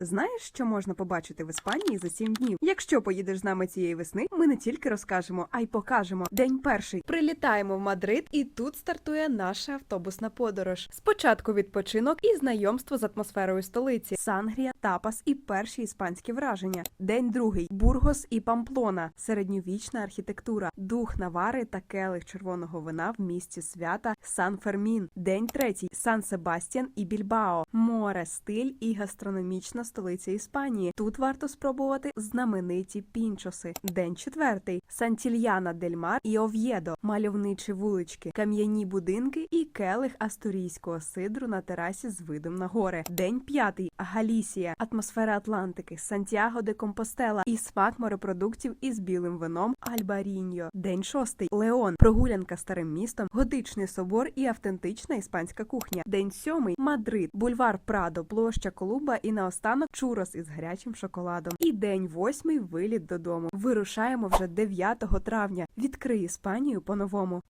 Знаєш, що можна побачити в Іспанії за сім днів? Якщо поїдеш з нами цієї весни, ми не тільки розкажемо, а й покажемо. День перший. Прилітаємо в Мадрид, і тут стартує наша автобусна подорож. Спочатку відпочинок і знайомство з атмосферою столиці, Сангрія, тапас і перші іспанські враження. День другий Бургос і Памплона, середньовічна архітектура, дух Навари та келих червоного вина в місті свята Сан Фермін. День третій Сан Себастьян і Більбао, море, стиль і гастрономічна столиця Іспанії. Тут варто спробувати знамениті пінчоси. День четвертий. Сантільяна дель Мар і Ов'єдо, мальовничі вулички, кам'яні будинки і келих астурійського сидру на терасі з видом на гори. День п'ятий. Галісія, атмосфера Атлантики, Сантьяго де Компостела. І смак морепродуктів із білим вином Альбаріньо. День шостий. Леон, прогулянка старим містом, готичний собор і автентична іспанська кухня. День сьомий. Мадрид, бульвар Прадо, площа Колумба. І наостанок чурос із гарячим шоколадом. І день восьмий виліт додому. Вирушаємо вже 9 травня. Відкрий Іспанію по-новому.